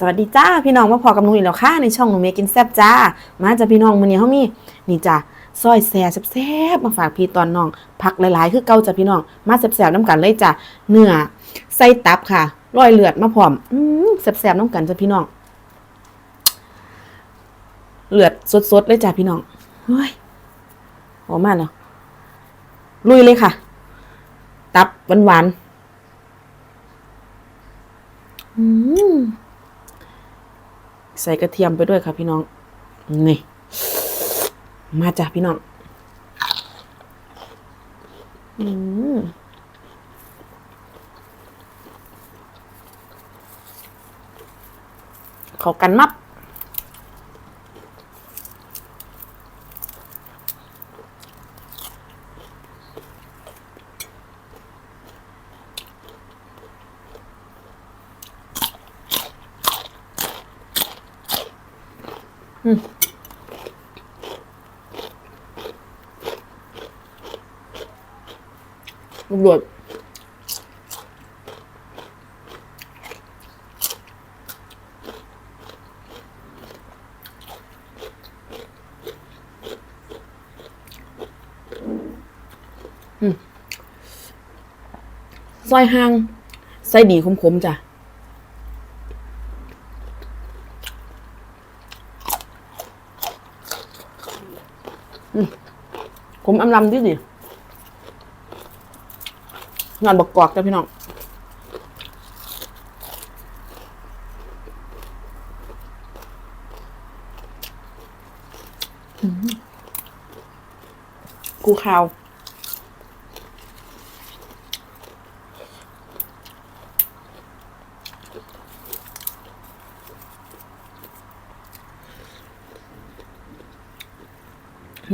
สวัสดีจ้าพี่น้องมาพอกับหนูอีกแล้วค่ะในช่องหนูเมกินแซบจ้า มาจ้าพี่น้องมื้อนี้เฮามีนี่จ้าซอยแซ่แซ่บมาฝากพี่ตอนน้องผักหลายๆ คือเก่าจ้าพี่น้องมาแซ่บๆน้ำกันเลยจ้าเนื้อใส่ตับค่ะรอยเลือดมาพร้อมอืมแซ่บๆน้ำกันจ้าพี่น้อง เลือดสดๆเลยจ้าพี่น้องเฮ้ยหอมมากแล้วลุยเลยค่ะ ตับหวานๆอืม ใส่กระเทียมไปด้วยค่ะพี่น้อง นี่ มาจ้ะพี่น้อง อืมเขากันมับ ตำรวจอืมซอยห้างไส้ดีคมๆจ้ะ อืม ผมอำลำดิดิงานบกกอกจ้ะพี่น้องกูข่าว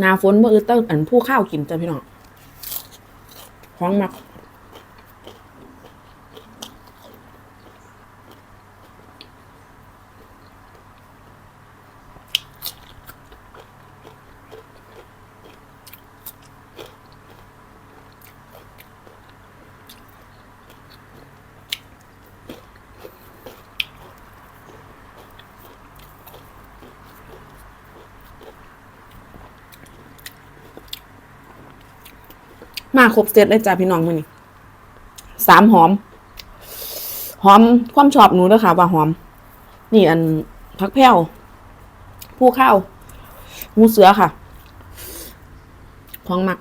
นาฝนเมื่ออือเต้นอันผู้ข้าวกินจ้ะพี่น้องห้องมัก มาครบเซตเลยจ้ะพี่น้องมือนี้สามหอม หอมความชอบหนูด้วยค่ะว่าหอม นี่อันพักแพ้วผู้ข้าวหมูเสือค่ะของหมัก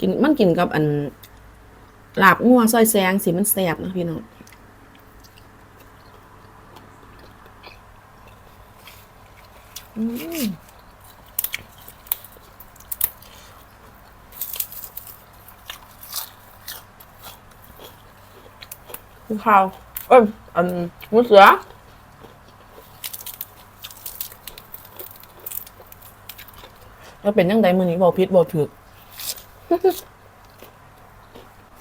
กินมันกินกับอันลาบงัวซอยแซงสีมันแสบนะพี่น้องอืม ผู้ข้าเอ้ยอันหมูเสือแล้วเป็นยังไงมือนี้บอพิษบอถึก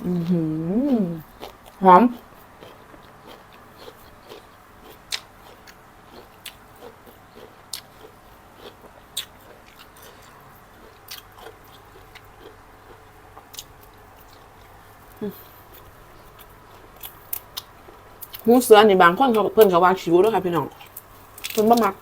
อือหือหอม หมูเสือนี่บางคนเขาเพิ่นเขาว่าคิวด้วยค่ะพี่น้องเพิ่นบ่มัก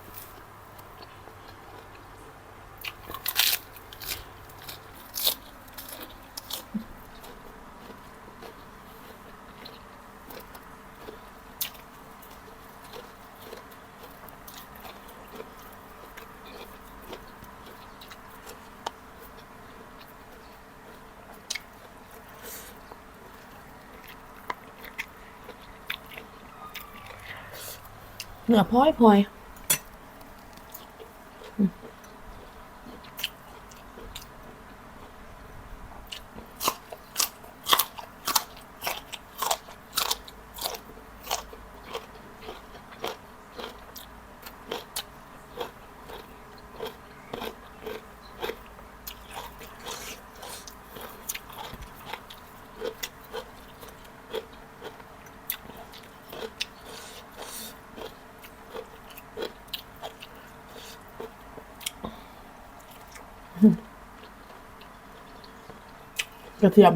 เนื้อพลอยพลอยอืม กระเทียม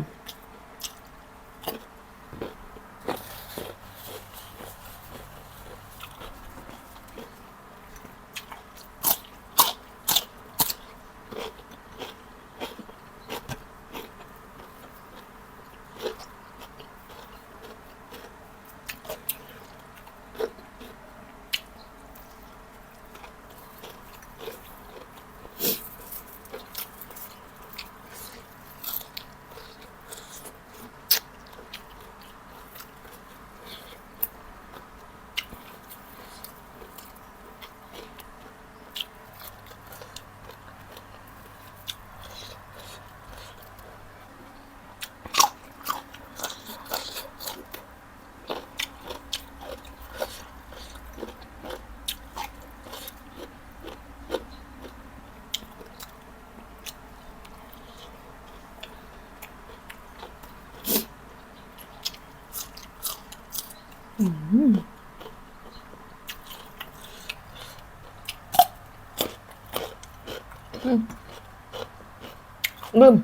ลืม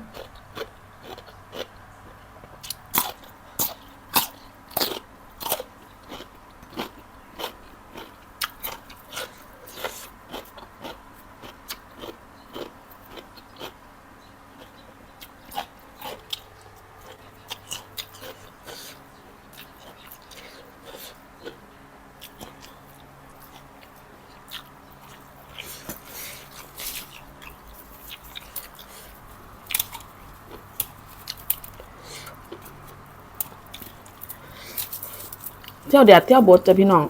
เที่ยวแดดเที่ยวบดจ้ะพี่น้อง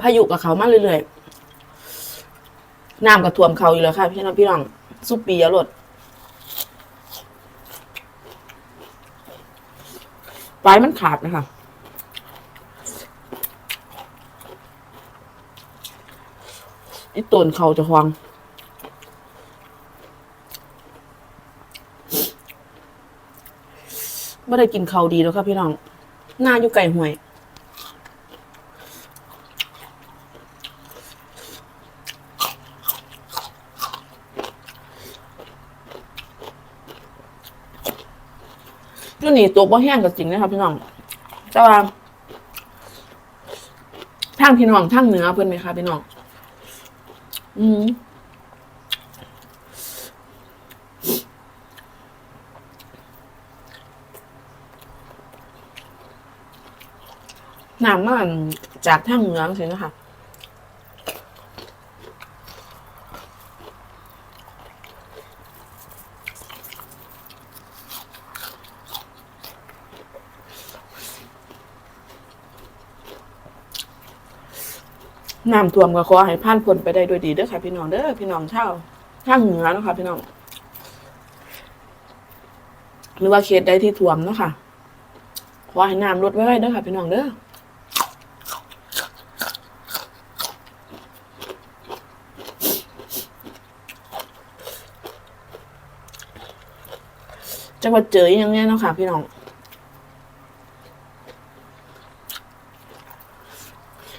พายุกับเขามาเรื่อยๆ น้ำกับท่วมเขาอยู่แล้วค่ะ พี่น้องพี่น้องสุปปียรดปลายมันขาดนะคะอีต้นเขาจะควางไม่ได้กินเขาดีแล้วครับพี่น้อง หน้าอยู่ไก่ห่วย อยู่นี่ตัวบ่แห้งก็จริงนะครับพี่น้องแต่ว่าทางพี่น้องทางเหนือเพิ่อนไหมคะพี่น้อง อืม น้ำมันจากทางเหนือสินะคะน้ำท่วมก็ขอให้ผ่านพ้นไปได้ด้วยดีเด้อค่ะพี่น้องเด้อพี่น้องเช่าทางเหนือเนาะคะพี่น้อง หรือว่าเขตใดที่ท่วมเนาะค่ะขอให้น้ำลดไว้ไว้เด้อค่ะพี่น้องเด้อ จะมาเจออย่างเนี้ยเนาะค่ะ พี่น้อง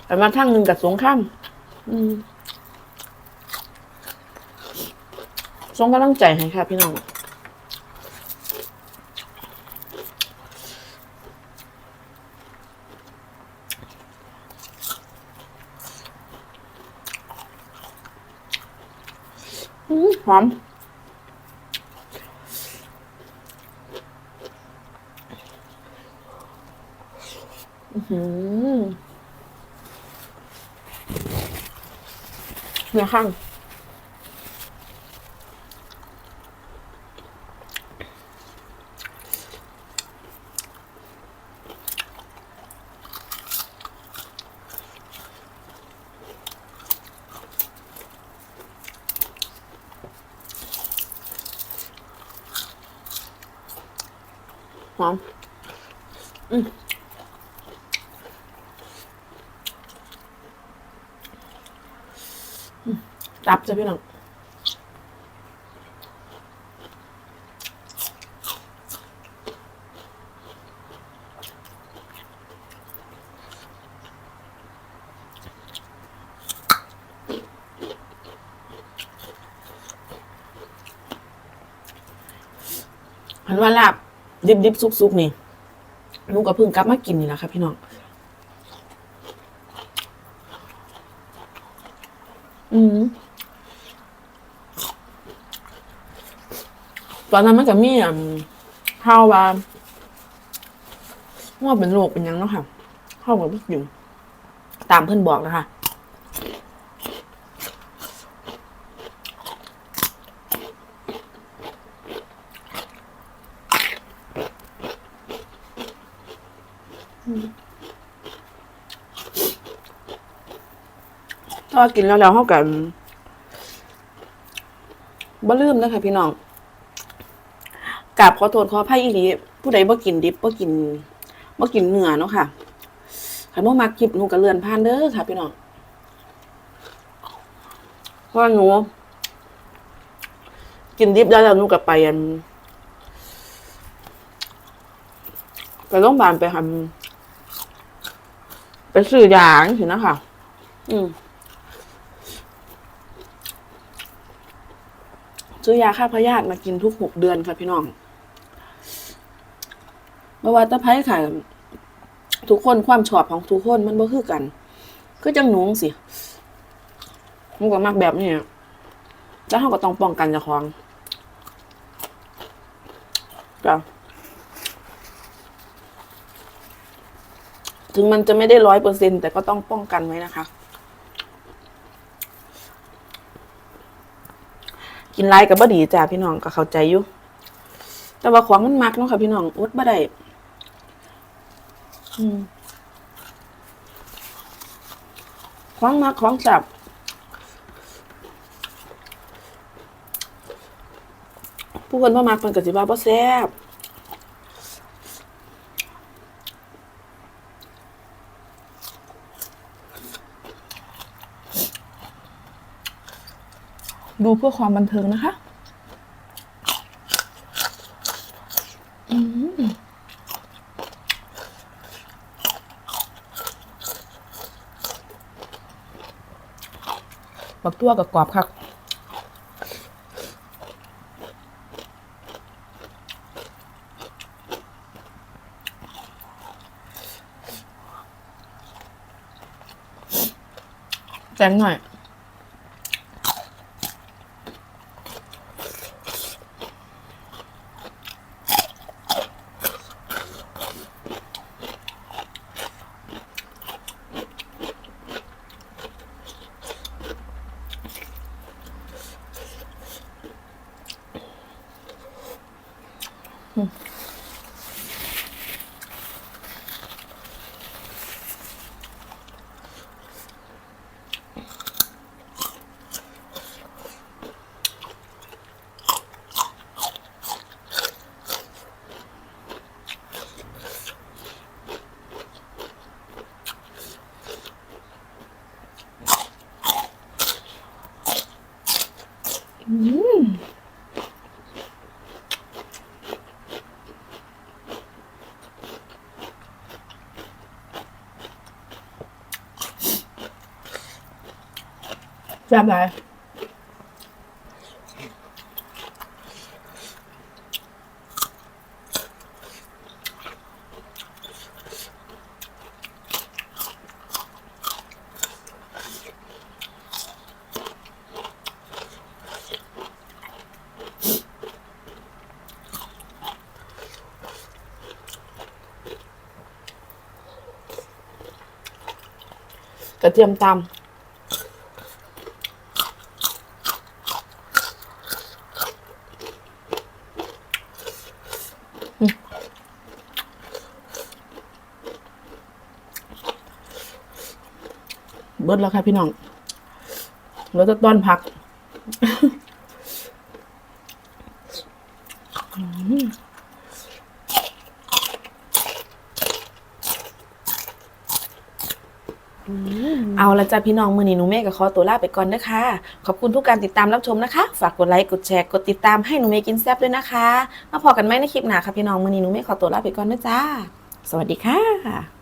แต่มาทั้งหนึ่งกับสงข้ามอืมส่งกำลังใจให้ค่ะ พี่น้องอืมหอม อื้อหือ เนื้อข้างหอม ตับจ้ะพี่น้องพันว่าลาบดิบดิบๆสุกๆนี่ลูกก็เพิ่งกลับมากินนี่แหละค่ะพี่น้อง อืม ต อนนั้นมันก็มีอะข้าวว่าว่าเป็นโรคเป็นยังเนาะค่ะข้าวกับผู้หญิงตามเพื่อนบอกนะคะถ้ากินแล้วแล้วเข้ากันบ่ลืมนะคะพี่น้อง กราบขอโทษขออภัยอีหลีผู้ใดบ่กินดิบบ่กินบ่กินเนื้อเนาะค่ะคันบ่มักคลิปหนูก็เลื่อนผ่านเด้อค่ะ พี่น้องเพราะว่าหนูกินดิบแล้วแล้วหนูก็ไปอันไปโรงพยาบาลไปทำไปซื้อยาสินะคะอืมซื้อยาฆ่าพยาธิมากินทุกหกเดือนค่ะพี่น้อง เมื่อวาตะไคร้ค่ะทุกคนความชอบของทุกคนมันบ่คือกันก็จังหนูสิมันก็มักแบบนี้อะแล้วเขาก็ต้องป้องกันจ้าของจ้ะถึงมันจะไม่ได้ร้อยเปอร์เซ็นแต่ก็ต้องป้องกันไว้นะคะ กินไรกับบ่ดีจ้าพี่น้องก็เข้าใจอยู่ แต่ว่าของมันมักเนาะค่ะพี่น้องอดบ่ได้ ของมักของจับผู้คนพ่อมากเพิ่นก็สิว่าบ่แซ่บดูเพื่อความบันเทิงนะคะ อืมบัก ตัวกับกรอบคักแจ้งหน่อย แซ่บหลายกระเทียมตำ ดแล้วค่ะพี่น้องเราจะต้อนพักเอาละจ้ะพี่น้องมือนี้หนูเมฆกับขอตัวลาไปก่อนนะคะ ขอบคุณทุกการติดตามรับชมนะคะ ฝากกดไลค์กดแชร์กดติดตามให้หนูเมฆกินแซ่บด้วยนะคะมาพอกันไหมในคลิปหน้าค่ะพี่น้องมือนี้หนูเมฆขอตัวลาไปก่อนนะจ้าสวัสดีค่ะ